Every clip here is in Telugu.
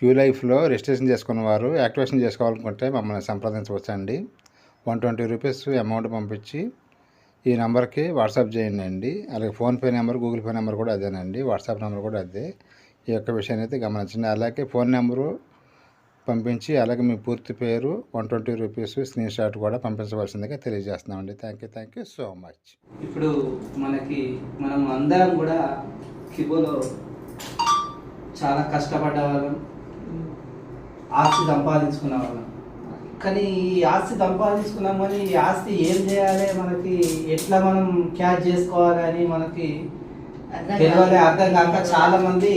క్యూ లైఫ్లో రిజిస్ట్రేషన్ చేసుకున్న వారు యాక్టివేషన్ చేసుకోవాలనుకుంటే మమ్మల్ని సంప్రదించవచ్చండి. వన్ ట్వంటీ రూపీస్ అమౌంట్ పంపించి ఈ నెంబర్కి వాట్సాప్ చేయండి అండి. అలాగే PhonePe number Google pay number కూడా అదేనండి. వాట్సాప్ నెంబర్ కూడా అదే. ఈ యొక్క విషయాన్ని అయితే గమనించండి. అలాగే ఫోన్ నెంబరు పంపించి అలాగే మీ పూర్తి పేరు one twenty rupees screen shot కూడా పంపించవలసిందిగా తెలియజేస్తున్నామండి. Thank you thank you so much. ఇప్పుడు మనకి మనం అందరం కూడా కిబోలో చాలా కష్టపడ్డ వాళ్ళం. ఆస్తి సంపాదించుకున్న వాళ్ళం కానీ ఈ ఆస్తి సంపాదించుకున్నాం కానీ ఈ ఆస్తి ఏం చేయాలి? మనకి ఎట్లా మనం క్యాచ్ చేసుకోవాలి అని మనకి తెలియాలి అర్థం కాక చాలా మంది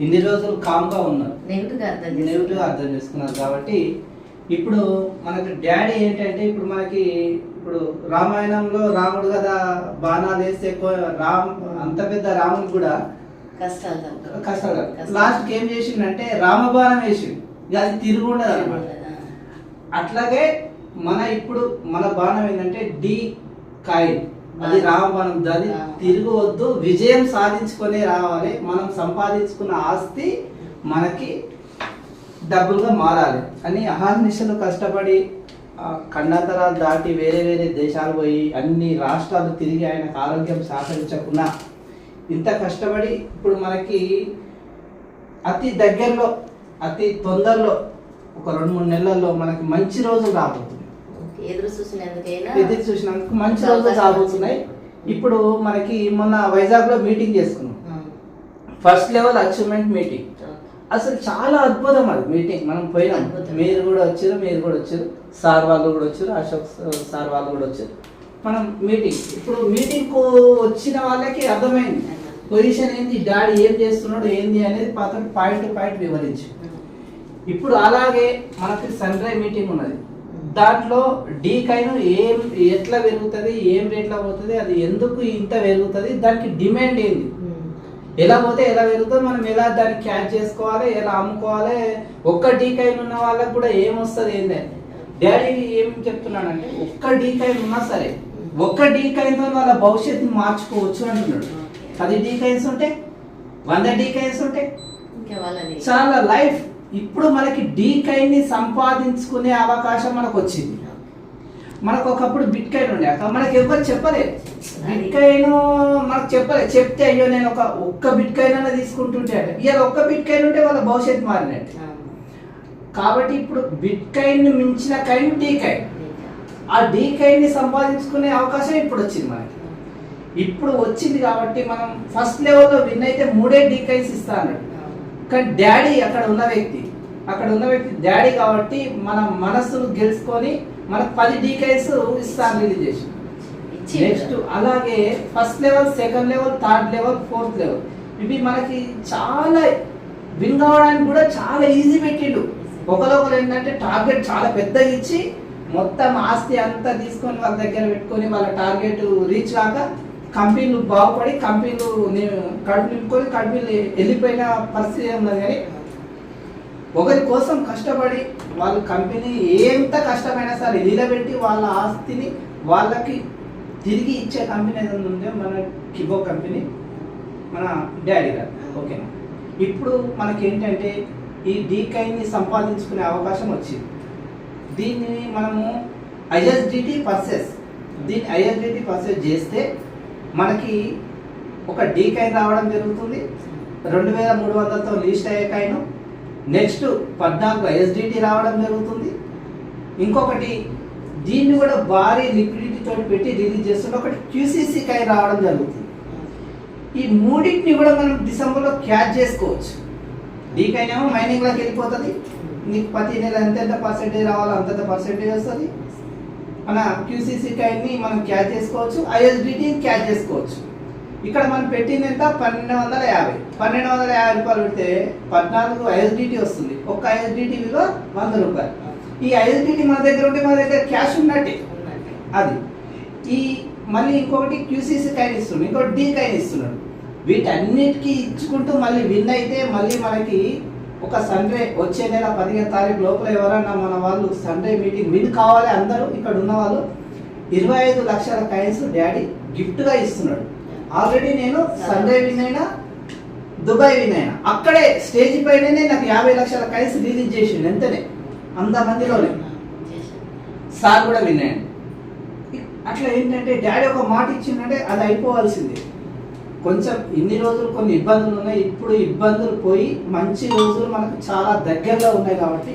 ఇన్ని రోజులు కామ్గా ఉన్నారు. నెగిటివ్గా అర్థం చేసుకున్నారు. కాబట్టి ఇప్పుడు మనకి డాడీ ఏంటంటే ఇప్పుడు మనకి ఇప్పుడు రామాయణంలో రాముడు కదా బాణాలు వేస్తే రామ్ అంత పెద్ద రాముడు కూడా కష్టాలు. లాస్ట్ ఏం చేసిండంటే రామబాణం వేసిండు. ఇక అది తిరుగుండదు అనమాట అట్లాగే మన ఇప్పుడు మన బాణం ఏంటంటే డి కాయిన్. అది రామబాణం. అది తిరగవద్దు. విజయం సాధించుకొని రావాలి. మనం సంపాదించుకున్న ఆస్తి మనకి డబ్బులుగా మారాలి అని అహర్నిశలు కష్టపడి ఖండాంతరాలు దాటి వేరే వేరే దేశాలు పోయి అన్ని రాష్ట్రాలు తిరిగి ఆయనకు ఆరోగ్యం సహకరించకుండా ఇంత కష్టపడి ఇప్పుడు మనకి అతి దగ్గరలో అతి తొందరలో ఒక రెండు మూడు నెలల్లో మనకి మంచి రోజులు రాబోతుంది ఎదురు చూసినందుకు మంచి రోజులు రాబోతున్నాయి. ఇప్పుడు మనకి మొన్న వైజాగ్లో మీటింగ్ చేసుకున్నాం. First level achievement meeting. అసలు చాలా అద్భుతం అది మీటింగ్. మనం పోయినాం. మీరు కూడా వచ్చారు మీరు కూడా వచ్చారు. సార్ వాళ్ళు కూడా వచ్చారు అశోక్ సార్ వాళ్ళు కూడా వచ్చారు. మనం మీటింగ్ ఇప్పుడు మీటింగ్కు వచ్చిన వాళ్ళకి అర్థమైంది. పొజిషన్ ఏంది? డాడీ ఏం చేస్తున్నాడు? ఏంది అనేది అతను పాయింట్ టు పాయింట్ వివరించి. ఇప్పుడు అలాగే మనకి సన్ డ్రై మీటింగ్ ఉన్నది. దాంట్లో డీ కైన్ ఏం ఎట్లా పెరుగుతుంది? ఏం రేట్లో పోతుంది? అది ఎందుకు ఇంత పెరుగుతుంది? దానికి డిమాండ్ ఏంది? ఉమ్, ఎలా పోతే ఎలా పెరుగుతుంది? మనం ఎలా దాన్ని క్యాచ్ చేసుకోవాలి? ఎలా అమ్ముకోవాలి? ఒక్క డీ కైన్ ఉన్న వాళ్ళకి కూడా ఏం వస్తుంది ఏంది? డాడీ ఏం చెప్తున్నాడంటే ఒక్క డీ కైన్ ఉన్నా సరే ఒక్క డీ కైన్తో వాళ్ళ భవిష్యత్తుని మార్చుకోవచ్చు అంటున్నాడు. పది డీ కైన్స్ ఉంటే వంద డీ కైన్స్ ఉంటే చాలా లైఫ్ ఇప్పుడు మనకి డీ కైన్ని సంపాదించుకునే అవకాశం మనకు వచ్చింది మనకు ఒకప్పుడు బిట్ కైన్ ఉండే అక్క. మనకి ఎవరు చెప్పలేదు. బిట్ కైన్ మనకు చెప్పలేదు. చెప్తే అయ్యో నేను ఒక ఒక్క బిట్ కైన్ అన్న తీసుకుంటుంటే అంటే ఇవాళ ఒక్క బిట్ కైన్ ఉంటే వాళ్ళ భవిష్యత్తు మారినట్టు. కాబట్టి ఇప్పుడు బిట్ కైన్ని మించిన కైన్ డీ కైన్ ఆ డీ కైన్ని సంపాదించుకునే అవకాశం ఇప్పుడు వచ్చింది మనకి. ఇప్పుడు వచ్చింది కాబట్టి మనం ఫస్ట్ లెవెల్లో విన్ అయితే మూడే డీ కైన్స్ ఇస్తా అన్నాడు కానీ డాడీ అక్కడ ఉన్న వ్యక్తి అక్కడ ఉన్న వ్యక్తి డాడీ కాబట్టి మన మనస్సును గెలుచుకొని మనకు పది డీకైస్ ఇస్తాను రిలీజ్ చేసి నెక్స్ట్ అలాగే first level second level third level fourth level. ఇవి మనకి చాలా విన్ కావడానికి కూడా చాలా ఈజీ పెట్టిండు. ఒకరొకరు ఏంటంటే టార్గెట్ చాలా పెద్దగా ఇచ్చి మొత్తం ఆస్తి అంతా తీసుకొని వాళ్ళ దగ్గర పెట్టుకొని వాళ్ళ టార్గెట్ రీచ్ కాక కంపెనీలు బాగుపడి కంపెనీలు కడుపు నింపుకొని కంపెనీలు వెళ్ళిపోయిన పరిస్థితి ఉన్నది కానీ ఒకరి కోసం కష్టపడి వాళ్ళ కంపెనీ ఎంత కష్టమైనా సరే నిలబెట్టి వాళ్ళ ఆస్తిని వాళ్ళకి తిరిగి ఇచ్చే కంపెనీ ఏదైనా ఉందో మన కిబో కంపెనీ మన డాడీ గారు. ఓకేనా? ఇప్పుడు మనకి ఏంటంటే ఈ డీకైన్ని సంపాదించుకునే అవకాశం వచ్చింది. దీన్ని మనము ఐఎస్డిటీ పర్సెస్ దీన్ని ఐఎస్డిటీ పర్సెస్ చేస్తే మనకి ఒక డీ కైన్ రావడం జరుగుతుంది. రెండు వేల మూడు వందలతో లీస్ట్ అయ్యే కాయిన్ నెక్స్ట్ పద్నాలుగు ఐఎస్డిటీ రావడం జరుగుతుంది. ఇంకొకటి దీన్ని కూడా భారీ లిక్విడిటీతో పెట్టి రిలీజ్ చేస్తుంటే ఒకటి క్యూసీసీ కాయిన్ రావడం జరుగుతుంది. ఈ మూడింటిని కూడా మనం డిసెంబర్లో క్యాచ్ చేసుకోవచ్చు. డీకైన్ ఏమో మైనింగ్లోకి వెళ్ళిపోతుంది. నీకు ప్రతి నెల ఎంతెంత పర్సెంటేజ్ రావాలో అంతంత పర్సెంటేజ్ వస్తుంది. మన క్యూసీసీ కాయిన్ని మనం క్యాచ్ చేసుకోవచ్చు ఐఎస్డిటీని క్యాచ్ చేసుకోవచ్చు. ఇక్కడ మనం పెట్టింది ఎంత? పన్నెండు వందల యాభై. పన్నెండు వందల యాభై రూపాయలు పెడితే పద్నాలుగు ఐఎస్డిటీ వస్తుంది. ఒక్క ఐఎస్డిటీ విలువ వంద రూపాయలు. ఈ ఐఎస్డిటీ మన దగ్గర ఉంటే మన దగ్గర క్యాష్ ఉన్నట్టే. ఉన్నట్టు. అది. ఈ మళ్ళీ ఇంకొకటి క్యూసీసీ కైన్ ఇస్తున్నాడు. ఇంకోటి డి కైన్ ఇస్తున్నాడు. వీటన్నిటికీ ఇచ్చుకుంటూ మళ్ళీ విన్ అయితే మళ్ళీ మనకి ఒక సండే వచ్చే నెల పదిహేను తారీఖు లోపల ఎవరైనా మన వాళ్ళు సండే మీటింగ్ విన్ కావాలి అందరూ ఇక్కడ ఉన్న వాళ్ళు ఇరవై ఐదు లక్షల కాయిన్స్ డాడీ గిఫ్ట్గా ఇస్తున్నాడు. ఆల్రెడీ నేను సండే విన్ అయినా దుబాయ్ విన్ అయినా అక్కడే స్టేజ్ పైననే నాకు యాభై లక్షల కాయిన్స్ రిలీజ్ చేసిండు ఎంతనే అంతమందిలోనే సార్ కూడా విన్ అయ్యాడు. అట్లా ఏంటంటే డాడీ ఒక మాట ఇచ్చిందంటే అది అయిపోవాల్సిందే. కొంచెం ఇన్ని రోజులు కొన్ని ఇబ్బందులు ఉన్నాయి. ఇప్పుడు ఇబ్బందులు పోయి మంచి రోజులు మనకు చాలా దగ్గరలో ఉన్నాయి కాబట్టి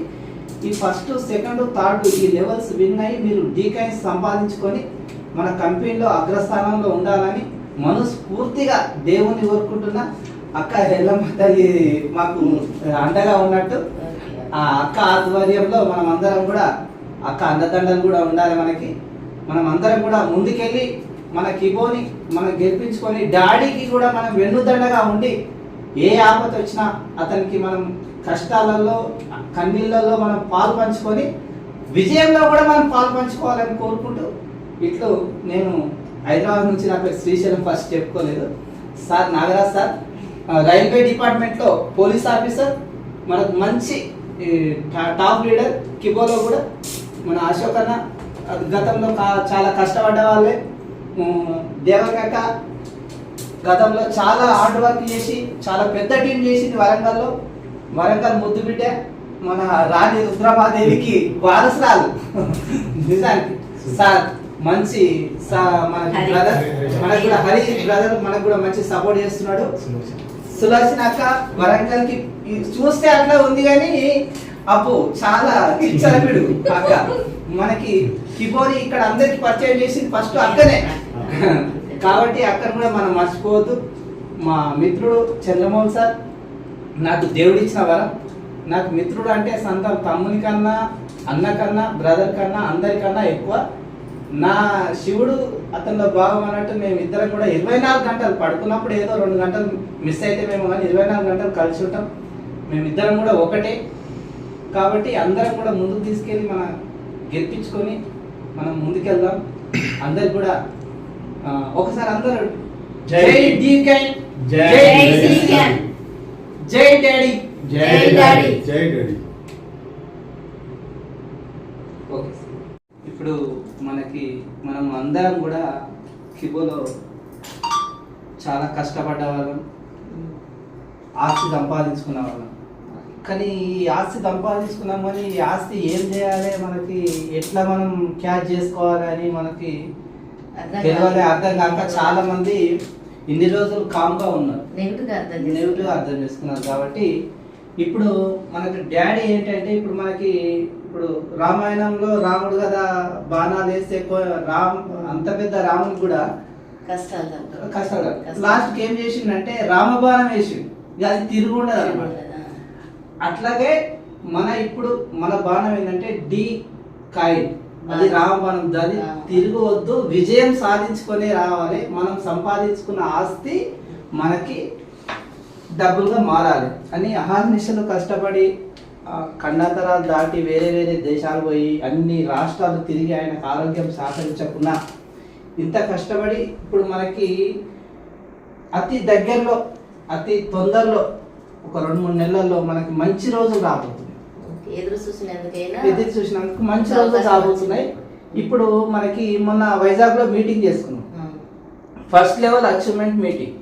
ఈ ఫస్ట్ సెకండ్ థర్డ్ ఈ లెవెల్స్ విన్ అయ్యి మీరు డీకైన్స్ సంపాదించుకొని మన కంపెనీలో అగ్రస్థానంలో ఉండాలని మనస్ఫూర్తిగా దేవుని కోరుకుంటున్నా. అక్క హెల్లమ్మతల్లి మాకు అండగా ఉన్నట్టు. ఆ అక్క ఆధ్వర్యంలో మనం అందరం కూడా అక్క అండదండలు కూడా ఉండాలి మనకి. మనం అందరం కూడా ముందుకెళ్ళి మన కిబోని మనం గెలిపించుకొని డాడీకి కూడా మనం వెన్నుదండగా ఉండి ఏ ఆపత వచ్చినా అతనికి మనం కష్టాలలో కన్నీళ్ళలో మనం పాలు పంచుకొని విజయంలో కూడా మనం పాలు పంచుకోవాలని కోరుకుంటూ ఇట్లు నేను హైదరాబాద్ నుంచి నా పేరు శ్రీశైలం ఫస్ట్ చెప్పుకోలేదు. సార్ నాగరాజ్ సార్ రైల్వే డిపార్ట్మెంట్లో పోలీస్ ఆఫీసర్ మనకు మంచి టాప్ లీడర్ కిబోలో కూడా మన అశోక్ అన్న గతంలో చాలా కష్టపడ్డ వాళ్ళే. ఉమ్, దేవకాక గతంలో చాలా హార్డ్ వర్క్ చేసి చాలా పెద్ద టీం చేసింది వరంగల్లో. వరంగల్ ముద్దు బిడ్డ మన రాణి రుద్రమాదేవికి వారసురాలు. నిజానికి. సార్ మంచి మన. బ్రదర్ మనకు కూడా హరి బ్రదర్ మనకు కూడా మంచి సపోర్ట్ చేస్తున్నాడు. సులోచన అక్క వరంగల్కి చూస్తే అట్లా ఉంది కానీ అప్పు చాలా ఇచ్చలపిడు అక్క. మనకి కిబోని ఇక్కడ అందరికి పరిచయం చేసింది ఫస్ట్ అక్కనే. కాబట్టి అక్కడ కూడా మనం మర్చిపోవద్దు. మా మిత్రుడు చంద్రమోహన్ సార్ నాకు దేవుడిచ్చిన వరం. నాకు మిత్రుడు అంటే సొంత తమ్ముని కన్నా అన్న కన్నా బ్రదర్ కన్నా అందరికన్నా ఎక్కువ. నా శివుడు అతనిలో భాగం అన్నట్టు మేము ఇద్దరం కూడా ఇరవై నాలుగు గంటలు పడుకున్నప్పుడు ఏదో రెండు గంటలు మిస్ అయితే మేము కానీ ఇరవై నాలుగు గంటలు కలిసి ఉంటాం. మేమిద్దరం కూడా ఒకటే. కాబట్టి అందరం కూడా ముందుకు తీసుకెళ్ళి మన గెలిపించుకొని మనం ముందుకెళ్దాం. అందరికి కూడా ఒకసారి అందరూ జై డీకై. జై శ్రీకాంత్. జై డాడీ. జై డాడీ. జై డాడీ. ఓకే ఇప్పుడు మనకి మనం అందరం కూడా కిబోలో చాలా కష్టపడ్డ వాళ్ళం. ఆస్తి సంపాదించుకున్న వాళ్ళం. కానీ ఈ ఆస్తి సంపాదించుకున్నాం కానీ ఈ ఆస్తి ఏం చేయాలి? మనకి ఎట్లా మనం క్యాచ్ చేసుకోవాలి అని మనకి అర్థం తెలియాలి. అర్థం కాక చాలా మంది ఇన్ని రోజులు కామ్గా ఉన్నారు. నెగిటివ్గా అర్థం చేసుకున్నారు. కాబట్టి ఇప్పుడు మనకి డాడీ ఏంటంటే ఇప్పుడు మనకి ఇప్పుడు రామాయణంలో రాముడు కదా బాణాలు వేస్తే రామ్ అంత పెద్ద రాముడు కూడా కష్టాలు. కష్టాలు కష్టాలు. లాస్ట్ ఏం చేసిండంటే రామబాణం వేసిండు. ఇక అది తిరుగుండదు. అనమాట అట్లాగే మన ఇప్పుడు మన బాణం ఏంటంటే డి కాయిన్ అది రామబాణం అది రామ. తిరగవద్దు. విజయం సాధించుకొని రావాలి. మనం సంపాదించుకున్న ఆస్తి మనకి డబ్బులుగా మారాలి అని అహర్నిశలు కష్టపడి ఖండాంతరాలు దాటి వేరే వేరే దేశాలు పోయి అన్ని రాష్ట్రాలు తిరిగి ఆయనకు ఆరోగ్యం సహకరించకుండా ఇంత కష్టపడి ఇప్పుడు మనకి అతి దగ్గరలో అతి తొందరలో ఒక రెండు మూడు నెలల్లో మనకి మంచి రోజులు రాబోతుంది. ఎదురు చూసినందుకైనా ఎదురు చూసినందుకు మంచి రోజులు రాబోతున్నాయి. ఇప్పుడు మనకి మొన్న వైజాగ్లో మీటింగ్ చేసుకున్నాం. First level achievement meeting.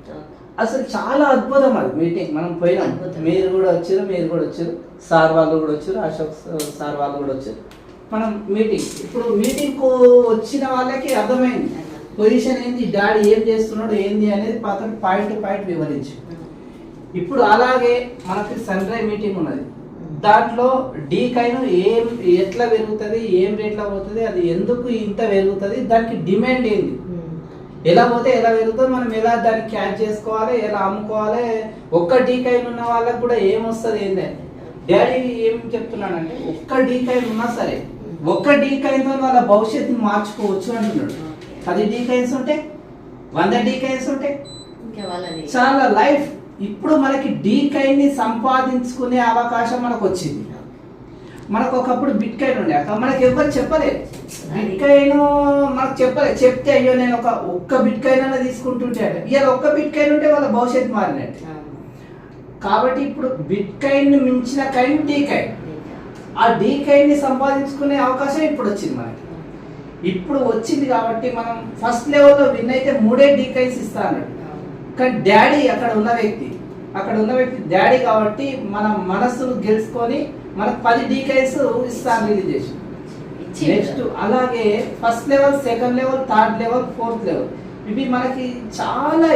అసలు చాలా అద్భుతం అది మీటింగ్. మనం పోయినాం. మీరు కూడా వచ్చారు మీరు కూడా వచ్చారు. సార్ వాళ్ళు కూడా వచ్చారు అశోక్ సార్ వాళ్ళు కూడా వచ్చారు. మనం మీటింగ్. ఇప్పుడు మీటింగ్కు వచ్చిన వాళ్ళకి అర్థమైంది. పొజిషన్ ఏంది? డాడీ ఏం చేస్తున్నాడు ఏంది అనేది పాత్ర పాయింట్ టు పాయింట్ వివరించి ఇప్పుడు అలాగే మనకి సన్ డ్రై మీటింగ్ ఉన్నది. దాంట్లో డీ కైన్ ఏం ఎట్లా పెరుగుతుంది ఏం రేట్లో పోతుంది అది ఎందుకు ఇంత పెరుగుతుంది దానికి డిమాండ్ ఏంది? ఉమ్. ఎలా పోతే ఎలా పెరుగుతుంది మనం ఎలా దాన్ని క్యాచ్ చేసుకోవాలి ఎలా అమ్ముకోవాలి ఒక్క డీ కైన్ ఉన్న వాళ్ళకి కూడా ఏం వస్తుంది ఏంది? డాడీ ఏం చెప్తున్నాడంటే ఒక్క డీ కైన్ ఉన్నా సరే ఒక్క డీ కైన్తో వాళ్ళ భవిష్యత్తుని మార్చుకోవచ్చు అంటున్నాడు పది డీ కైన్స్ ఉంటే వంద డీ కైన్స్ ఉంటే చాలా లైఫ్ ఇప్పుడు మనకి డీ సంపాదించుకునే అవకాశం మనకు వచ్చింది మనకు ఒకప్పుడు బిట్ కైన్ ఉండే అక్క. మనకి ఎవరు చెప్పలేదు. బిట్ కైన్ మనకు చెప్పలేదు చెప్తే అయ్యో నేను ఒక ఒక్క బిట్ కైన్ అన్న తీసుకుంటుంటే అంటే ఇవాళ ఒక్క బిట్ కైన్ ఉంటే వాళ్ళ భవిష్యత్తు మారినట్టు. కాబట్టి ఇప్పుడు బిట్ కాయిన్ మించిన కైన్ డీ కైన్ ఆ డీ కైన్ని సంపాదించుకునే అవకాశం ఇప్పుడు వచ్చింది మనకి. ఇప్పుడు వచ్చింది కాబట్టి మనం ఫస్ట్ లెవెల్లో విన్ అయితే మూడే డీ కైన్స్ ఇస్తా అన్నాడు కానీ డాడీ అక్కడ ఉన్న వ్యక్తి. అక్కడ ఉన్న వ్యక్తి డాడీ కాబట్టి మన మనస్సును గెలుచుకొని మనకు పది డీ కాయిన్స్ ఇస్తాను రిలీజ్ చేసి. నెక్స్ట్ అలాగే first level second level third level fourth level. ఇవి మనకి చాలా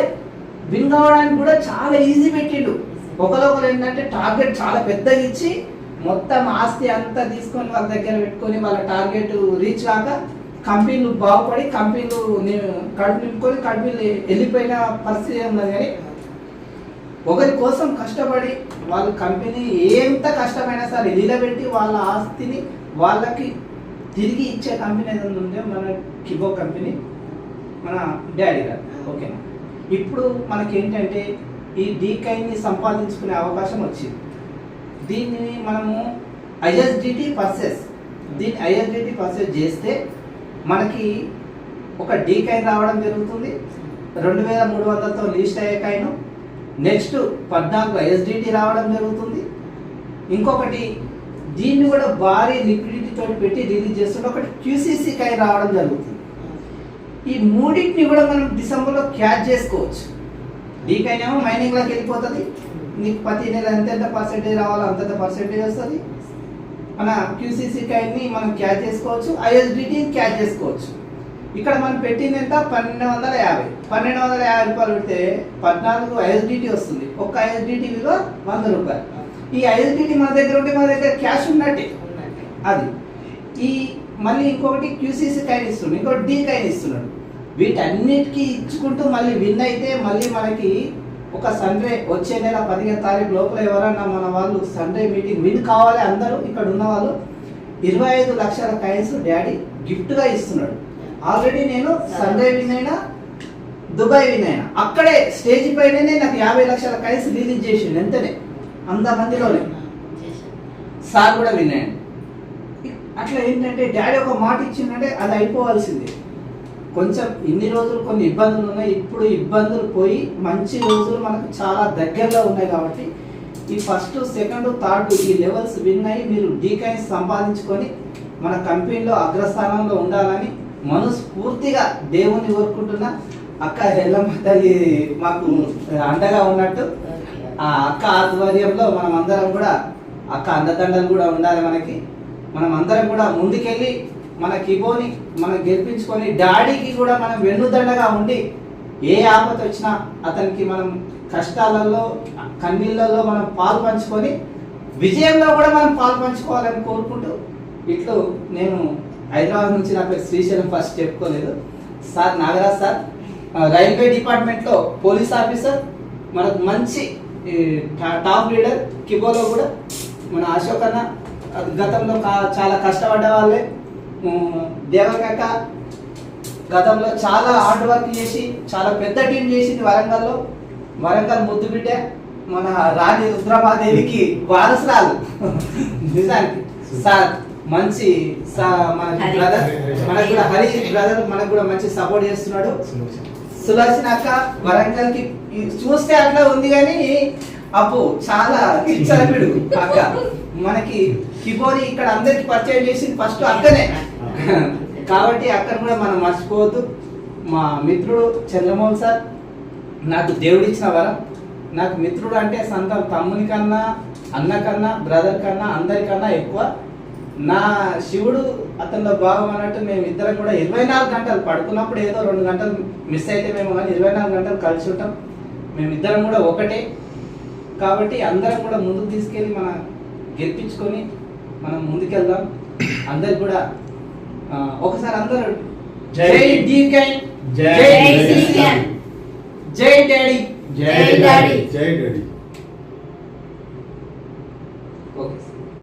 విన్ కావడానికి కూడా చాలా ఈజీ పెట్టిండు. ఒకరొకరు ఏంటంటే టార్గెట్ చాలా పెద్దగా ఇచ్చి మొత్తం ఆస్తి అంతా తీసుకొని వాళ్ళ దగ్గర పెట్టుకొని వాళ్ళ టార్గెట్ రీచ్ కాక కంపెనీలు బాగుపడి కంపెనీలు కడుపు నింపుకొని కంపెనీలు వెళ్ళిపోయిన పరిస్థితి ఉన్నది కానీ ఒకరి కోసం కష్టపడి వాళ్ళ కంపెనీ ఎంత కష్టమైనా సరే నిలబెట్టి వాళ్ళ ఆస్తిని వాళ్ళకి తిరిగి ఇచ్చే కంపెనీ ఏదైనా ఉందో మన కిబో కంపెనీ మన డాడీ గారు. ఓకేనా ఇప్పుడు మనకి ఏంటంటే ఈ డీకైన్ని సంపాదించుకునే అవకాశం వచ్చింది. దీన్ని మనము ఐఎస్డిటీ పర్సెస్ దీన్ని ఐఎస్డిటీ పర్సెస్ చేస్తే మనకి ఒక డీ కైన్ రావడం జరుగుతుంది. రెండు వేల మూడు వందలతో లీస్ట్ అయ్యే కాయిన్ నెక్స్ట్ పద్నాలుగు ఎస్డిటి రావడం జరుగుతుంది. ఇంకొకటి దీన్ని కూడా భారీ లిక్విడిటీ తోటి పెట్టి రిలీజ్ చేస్తుంటే ఒకటి క్యూసీసీ కాయిన్ రావడం జరుగుతుంది. ఈ మూడింటిని కూడా మనం డిసెంబర్లో క్యాచ్ చేసుకోవచ్చు. డీకైనేమో మైనింగ్లోకి వెళ్ళిపోతుంది. నీకు ప్రతి నెల ఎంత పర్సెంటేజ్ రావాలో అంతంత పర్సెంటేజ్ వస్తుంది. మన క్యూసీసీ కాయిన్ని మనం క్యాచ్ చేసుకోవచ్చు ఐఎస్డిటీని క్యాచ్ చేసుకోవచ్చు. ఇక్కడ మనం పెట్టింది ఎంత? పన్నెండు వందల యాభై. పన్నెండు వందల యాభై రూపాయలు పెడితే పద్నాలుగు ఐఎస్డిటీ వస్తుంది. ఒక్క ఐఎస్డిటీ విలువ వంద రూపాయలు. ఈ ఐఎస్డిటీ మన దగ్గర ఉంటే మన దగ్గర క్యాష్ ఉన్నట్టే. అది. ఈ మళ్ళీ ఇంకొకటి క్యూసీసీ కైన్ ఇస్తున్నాడు. ఇంకోటి డీ కైన్ ఇస్తున్నాడు. వీటన్నిటికీ ఇచ్చుకుంటూ మళ్ళీ విన్ అయితే మళ్ళీ మనకి ఒక సండే వచ్చే నెల పదిహేను తారీఖు లోపల ఎవరన్నా మన వాళ్ళు సండే మీటింగ్ విన్ కావాలి అందరూ ఇక్కడ ఉన్న వాళ్ళు ఇరవై ఐదు లక్షల కాయిన్స్ డాడీ గిఫ్ట్గా ఇస్తున్నాడు. ఆల్రెడీ నేను సండే విన్ అయినా దుబాయ్ విన్ అయినా అక్కడే స్టేజ్ పైననే నాకు యాభై లక్షల కాయిన్స్ రిలీజ్ చేసిండు ఎంతనే అంతమందిలోనే సార్ కూడా విన్నాయండి అట్లా ఏంటంటే డాడీ ఒక మాట ఇచ్చిందంటే అది అయిపోవాల్సిందే. కొంచెం ఇన్ని రోజులు కొన్ని ఇబ్బందులు ఉన్నాయి. ఇప్పుడు ఇబ్బందులు పోయి మంచి రోజులు మనకు చాలా దగ్గరలో ఉన్నాయి కాబట్టి ఈ ఫస్ట్ సెకండ్ థర్డ్ ఈ లెవెల్స్ విన్ అయ్యి మీరు డీకైన్స్ సంపాదించుకొని మన కంపెనీలో అగ్రస్థానంలో ఉండాలని మనస్ఫూర్తిగా దేవుణ్ణి కోరుకుంటున్నా. అక్క హెల్లమ్మ తల్లి మాకు అండగా ఉన్నట్టు. ఆ అక్క ఆధ్వర్యంలో మనం అందరం కూడా అక్క అండదండలు కూడా ఉండాలి మనకి. మనం అందరం కూడా ముందుకెళ్ళి మన కిబోని మనం గెలిపించుకొని డాడీకి కూడా మనం వెన్నుదండగా ఉండి ఏ ఆపత వచ్చినా అతనికి మనం కష్టాలలో కన్నీళ్ళల్లో మనం పాలు పంచుకొని విజయంలో కూడా మనం పాలు పంచుకోవాలని కోరుకుంటూ ఇట్లు నేను హైదరాబాద్ నుంచి నా పేరు శ్రీశైలం ఫస్ట్ చెప్పుకోలేదు. సార్ నాగరాజ్ సార్ రైల్వే డిపార్ట్మెంట్లో పోలీస్ ఆఫీసర్ మనకు మంచి టాప్ లీడర్ కిబోలో కూడా మన అశోక్ అన్న గతంలో కా- చాలా కష్టపడ్డ వాళ్ళే. ఉమ్, దేవకాక గతంలో చాలా హార్డ్ వర్క్ చేసి చాలా పెద్ద టీం చేసింది వరంగల్లో. వరంగల్ ముద్దు బిడ్డ మన రాణి రుద్రమాదేవికి వారసురాలు. నిజానికి. సార్ మంచి సా- మన. బ్రదర్ మనకు కూడా హరి బ్రదర్ మనకు కూడా మంచి సపోర్ట్ చేస్తున్నాడు. సుదర్శన్ అక్క వరంగల్కి చూస్తే అట్లా ఉంది కానీ అప్పు చాలా చిచ్చలపిడు అక్క. మనకి కిబోని ఇక్కడ అందరికి పరిచయం చేసింది ఫస్ట్ అక్కనే. కాబట్టి అక్కడ కూడా మనం మర్చిపోవద్దు. మా మిత్రుడు చంద్రమోహన్ సార్ నాకు దేవుడిచ్చిన వరం. నాకు మిత్రుడు అంటే సొంతం తమ్ముని కన్నా అన్న కన్నా బ్రదర్ కన్నా అందరికన్నా ఎక్కువ. నా శివుడు అతనిలో భాగం అన్నట్టు మేము ఇద్దరం కూడా ఇరవై నాలుగు గంటలు పడుకున్నప్పుడు ఏదో రెండు గంటలు మిస్ అయితే మేము కానీ ఇరవై నాలుగు గంటలు కలిసి ఉంటాం. మేమిద్దరం కూడా ఒకటే. కాబట్టి అందరం కూడా ముందుకు తీసుకెళ్ళి మన గెలిపించుకొని మనం ముందుకెళ్దాం. అందరికి కూడా ఒకసారి అందరూ జై జై డీకై జై జై సీఎం. జై డాడీ. జై జై డాడీ. జై డాడీ.